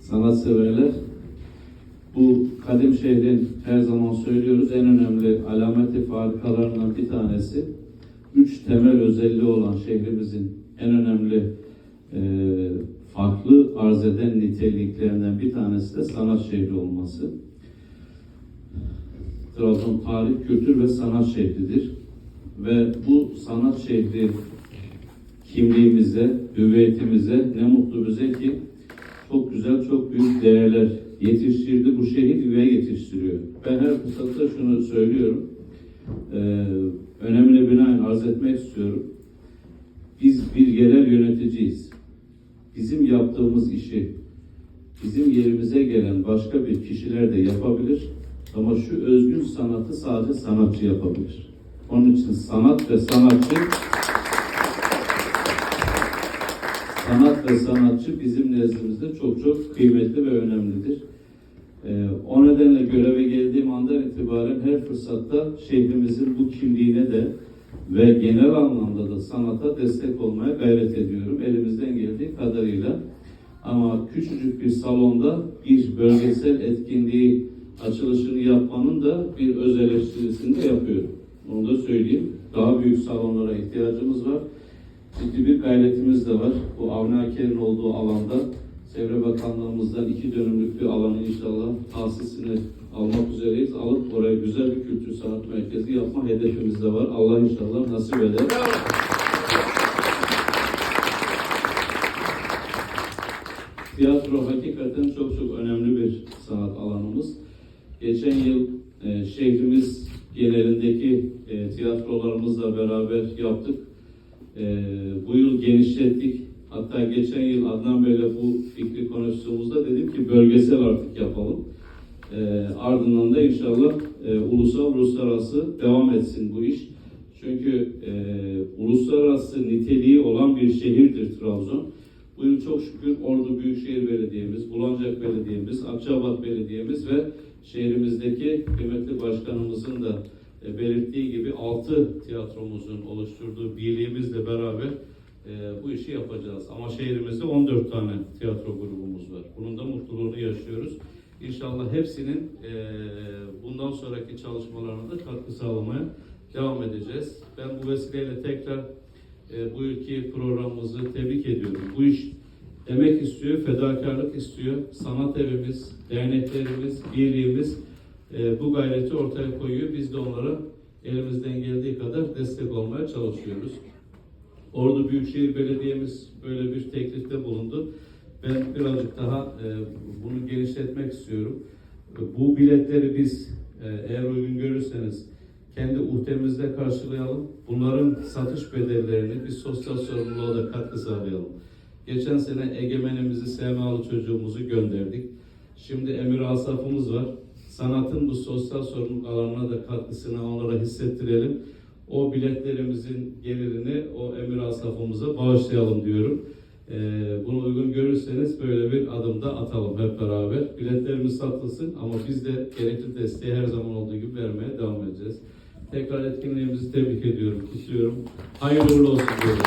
sanatseverler bu kadim şehrin her zaman söylüyoruz en önemli alameti farikalarından bir tanesi üç temel özelliği olan şehrimizin en önemli e, farklı arz eden niteliklerinden bir tanesi de sanat şehri olması. Trabzon tarih, kültür ve sanat şehridir. Ve bu sanat şehri kimliğimize, hüviyetimize ne mutlu bize ki çok güzel, çok büyük değerler yetiştirdi. Bu şehir ve yetiştiriyor. Ben her fırsatta şunu söylüyorum. Ee, önemli binaen arz etmek istiyorum. Biz bir yerel yöneticiyiz. Bizim yaptığımız işi bizim yerimize gelen başka bir kişiler de yapabilir. Ama şu özgün sanatı sadece sanatçı yapabilir. Onun için sanat ve sanatçı sanat ve sanatçı bizim nezdimizde çok çok kıymetli ve önemlidir. Ee, o nedenle göreve geldiğim andan itibaren her fırsatta şehrimizin bu kimliğine de ve genel anlamda da sanata destek olmaya gayret ediyorum. Elimizden geldiği kadarıyla. Ama küçücük bir salonda bir bölgesel etkinliği açılışını yapmanın da bir öz eleştirisini de yapıyorum. Onu da söyleyeyim. Daha büyük salonlara ihtiyacımız var. Ciddi bir gayretimiz de var. Bu Avni Aker'in olduğu alanda Çevre Bakanlığımızdan iki dönümlük bir alanı inşallah tahsisini almak üzereyiz. Alıp oraya güzel bir kültür sanat merkezi yapma hedefimiz de var. Allah inşallah nasip eder. Tiyatro hakikaten çok çok önemli bir sanat alanımız. Geçen yıl e, şehrimiz genelindeki e, tiyatrolarımızla beraber yaptık. E, bu yıl genişlettik. Hatta geçen yıl Adnan Bey'le bu fikri konuştuğumuzda dedim ki bölgesel artık yapalım. E, ardından da inşallah e, ulusal uluslararası devam etsin bu iş. Çünkü e, uluslararası niteliği olan bir şehirdir Trabzon. Bu yıl çok şükür Ordu Büyükşehir Belediye'miz, Bulancak Belediye'miz, Akçabat Belediye'miz ve şehrimizdeki kıymetli başkanımızın da belirttiği gibi 6 tiyatromuzun oluşturduğu birliğimizle beraber e, bu işi yapacağız. Ama şehrimizde 14 tane tiyatro grubumuz var. Bunun da mutluluğunu yaşıyoruz. İnşallah hepsinin e, bundan sonraki çalışmalarına da katkı sağlamaya devam edeceğiz. Ben bu vesileyle tekrar e, bu yılki programımızı tebrik ediyorum. Bu iş emek istiyor, fedakarlık istiyor. Sanat evimiz, derneklerimiz, birliğimiz e, bu gayreti ortaya koyuyor. Biz de onlara elimizden geldiği kadar destek olmaya çalışıyoruz. Ordu Büyükşehir Belediye'miz böyle bir teklifte bulundu. Ben birazcık daha e, bunu genişletmek istiyorum. Bu biletleri biz e, eğer uygun görürseniz kendi uhtemizde karşılayalım. Bunların satış bedellerini biz sosyal sorumluluğa da katkı sağlayalım. Geçen sene egemenimizi SMA'lı çocuğumuzu gönderdik. Şimdi Emir Asaf'ımız var. Sanatın bu sosyal sorumluluk alanına da katkısını onlara hissettirelim. O biletlerimizin gelirini o Emir Asaf'ımıza bağışlayalım diyorum. Ee, bunu uygun görürseniz böyle bir adım da atalım hep beraber. Biletlerimiz satılsın ama biz de gerekli desteği her zaman olduğu gibi vermeye devam edeceğiz. Tekrar etkinliğimizi tebrik ediyorum, kutluyorum. Hayırlı uğurlu olsun diyorum.